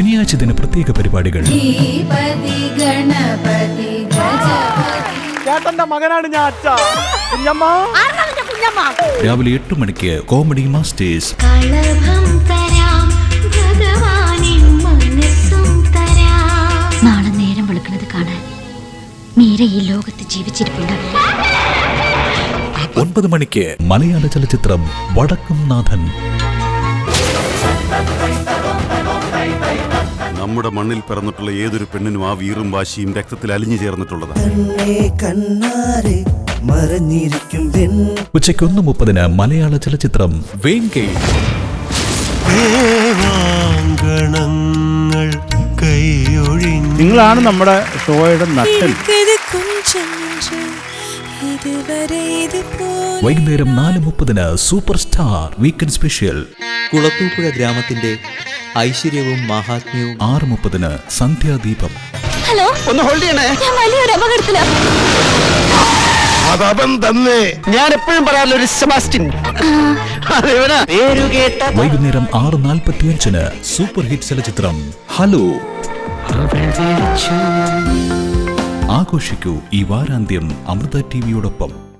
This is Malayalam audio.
ശനിയാഴ്ച ദിന പ്രത്യേക പരിപാടികൾ. ചേട്ടന്റെ മകനാണ് ഞാൻ അച്ഛ. കുഞ്ഞമ്മ. രാവിലെ എട്ട് മണിക്ക് കോമഡി മാസ്റ്റേഴ്സ്. നാളെ നേരം വെളുക്കുന്നത് കാണാൻ മീര ഈ ലോകത്ത് ജീവിച്ചിരിപ്പുണ്ടാവില്ല ഒൻപത് മണിക്ക് മലയാള ചലച്ചിത്രം വടക്കും നാഥൻ നമ്മുടെ മണ്ണിൽ പിറന്നിട്ടുള്ള ഏതൊരു പെണ്ണിനും ആ വീറും വാശിയും രക്തത്തിൽ അലിഞ്ഞു ചേർന്നിട്ടുള്ളതാണ് ഉച്ചയ്ക്ക് ഒന്ന് മുപ്പതിന് മലയാള ചലച്ചിത്രം വേങ്കേ നിങ്ങളാണ് നമ്മുടെ ഷോയുടെ നട്ടൽ വൈകുന്നേരം നാല് മുപ്പതിന് super star weekend special. Kulathupuzha ഗ്രാമത്തിന്റെ ഐശ്വര്യവും മഹാത്മ്യവും. ആറ് മുപ്പതിന് സന്ധ്യാദീപം. ഹലോ? ഒന്ന് ഹോൾഡ് ചെയ്യണേ. ഞാൻ വലിയൊരു അപകടത്തിലാണ് ഞാൻ എപ്പോഴും ഒരു പേരു കേട്ട വൈകുന്നേരം ആറ് നാൽപ്പത്തിയഞ്ചിന് സൂപ്പർ ഹിറ്റ് ചലച്ചിത്രം ഹലോ. ആഘോഷിക്കൂ ഈ വാരാന്ത്യം അമൃത ടിവിയോടൊപ്പം